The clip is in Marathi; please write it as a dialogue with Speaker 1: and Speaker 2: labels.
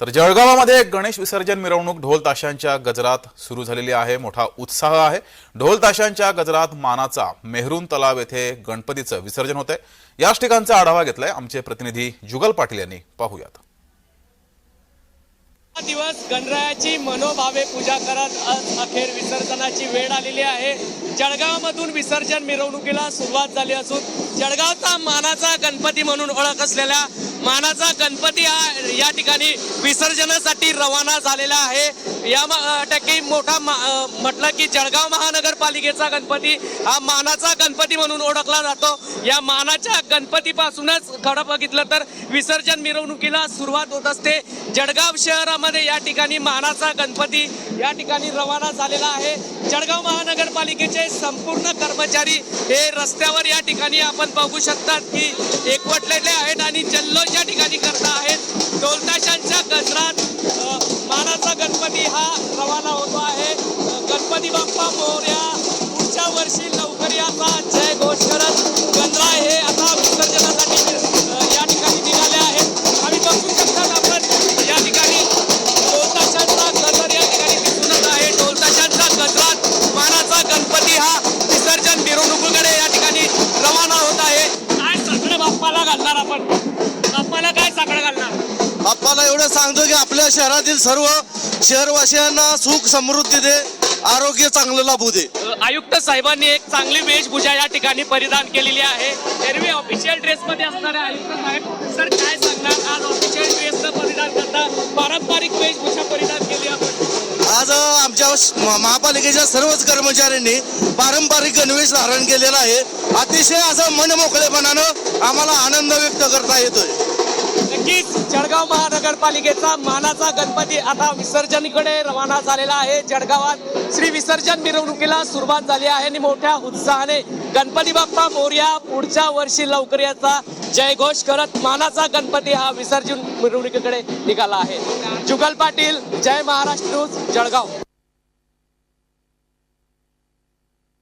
Speaker 1: तर जळगावामध्ये गणेश विसर्जन मिरवणूक ढोल ताशांच्या गजरात सुरू झालेली आहे. मोठा उत्साह आहे. ढोल ताशांच्या गजरात मानाचा मेहरून तलाव येथे गणपतीचं विसर्जन होतंय. याच ठिकाणचा आढावा घेतलाय आमचे प्रतिनिधी जुगल पाटील यांनी. पाहूयात.
Speaker 2: दिवस गणरायाची मनोभावे पूजा करत आज अखेर विसर्जनाची वेळ आलेली आहे. जळगावमधून विसर्जन मिरवणुकीला सुरुवात झाली असून जळगावचा मानाचा गणपती म्हणून ओळख असलेल्या मानाचा गणपती हा या ठिकाणी विसर्जनासाठी रवाना झालेला आहे. या टक्की टक्के मोठा म्हटलं की जळगाव महानगरपालिकेचा गणपती हा मानाचा गणपती म्हणून ओळखला जातो. या मानाच्या गणपतीपासूनच खरं बघितलं तर विसर्जन मिरवणुकीला सुरुवात होत असते. जळगाव शहरामध्ये या ठिकाणी मानाचा गणपती या ठिकाणी रवाना झालेला आहे. जळगाव महानगरपालिकेचे संपूर्ण कर्मचारी हे रस्त्यावर या ठिकाणी आपण बघू शकतात की एकवटलेले आहेत आणि जल्लोष या ठिकाणी करत आहेत. ढोलताशांच्या गजरात मानाचा गणपती हा रवाना होतो आहे. गणपती बाप्पा मोर्या पुढच्या वर्षी आपण बाप्पाला काय साकडं घालणार?
Speaker 3: आपल्याला एवढं सांगतो की आपल्या शहरातील सर्व शहरवासियांना सुख समृद्धी दे आरोग्य चांगलं लाभू दे.
Speaker 2: आयुक्त साहेबांनी एक चांगली वेशभूषा या ठिकाणी परिधान केलेली आहे. एरवी ऑफिशियल ड्रेस मध्ये असणारे आयुक्त साहेब सर काय सांगणार? आज ऑफिशियल ड्रेसचं परिधान करता पारंपरिक वेशभूषा परिधान केली आपण.
Speaker 3: आज अ, आमच्या महापालिकेच्या सर्वच कर्मचाऱ्यांनी पारंपरिक गणवेश धारण केलेला आहे. अतिशय असं मनमोकळेपणानं आम्हाला आनंद व्यक्त करता येतोय.
Speaker 2: नक्कीच जळगाव महानगरपालिकेचा मानाचा गणपती आता विसर्जनीकडे रवाना झालेला आहे. जळगावात श्री विसर्जन मिरवणुकीला सुरुवात झाली आहे आणि मोठ्या उत्साहाने गणपती बाप्पा मोर्या पुढच्या वर्षी लवकर याचा जयघोष करत मानाचा गणपती हा विसर्जन मिरवणुकीकडे निघाला आहे. जुगल पाटील जय महाराष्ट्र न्यूज जळगाव.